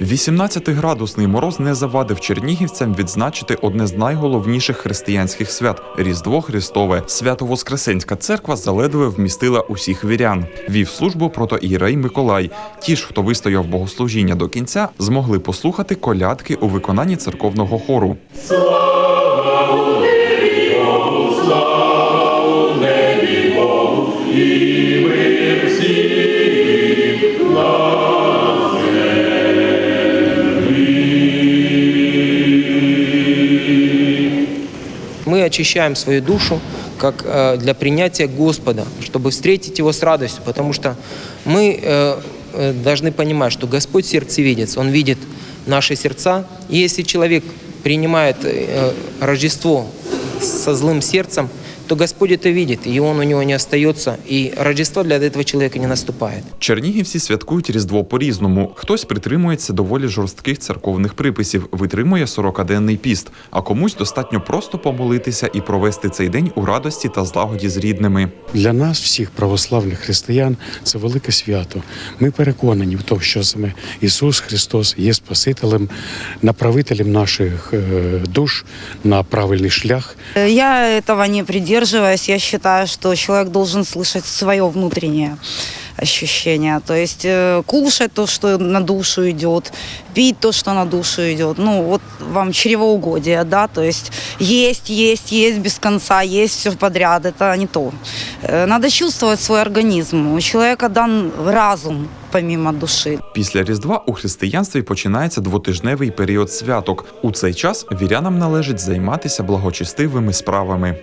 18-градусний мороз не завадив чернігівцям відзначити одне з найголовніших християнських свят Різдво Христове. Свято-Воскресенська церква заледве вмістила усіх вірян. Вів службу протоієрей Миколай. Ті ж, хто вистояв богослужіння до кінця, змогли послухати колядки у виконанні церковного хору. Очищаем свою душу как э, для принятия Господа, чтобы встретить Его с радостью, потому что мы э, э, должны понимать, что Господь сердцевидец, Он видит наши сердца. И если человек принимает Рождество со злым сердцем, то Господь это видит, и Он у него не остается, и Рождество для этого человека не наступает. Чернігівці святкують Різдво по-різному. Хтось притримується доволі жорстких церковних приписів, витримує 40-денний піст, а комусь достатньо просто помолитися і провести цей день у радості та злагоді з рідними. Для нас, всіх православних християн, це велике свято. Ми переконані в тому, що саме Ісус Христос є Спасителем, направителем наших е, душ на правильний шлях. Я этого не придерживаюсь. Я считаю, что человек должен слышать свое внутреннее ощущение. То есть э, кушать то, что на душу идет, пить то, что на душу идет. Ну, вот вам чревоугодие, да, то есть есть, есть, есть без конца, есть все подряд. Это не то. Э, Надо чувствовать свой организм. У человека дан разум помимо души. Після Різдва у християнстві починається двотижневий період святок. У цей час вірянам належить займатися благочестивими справами.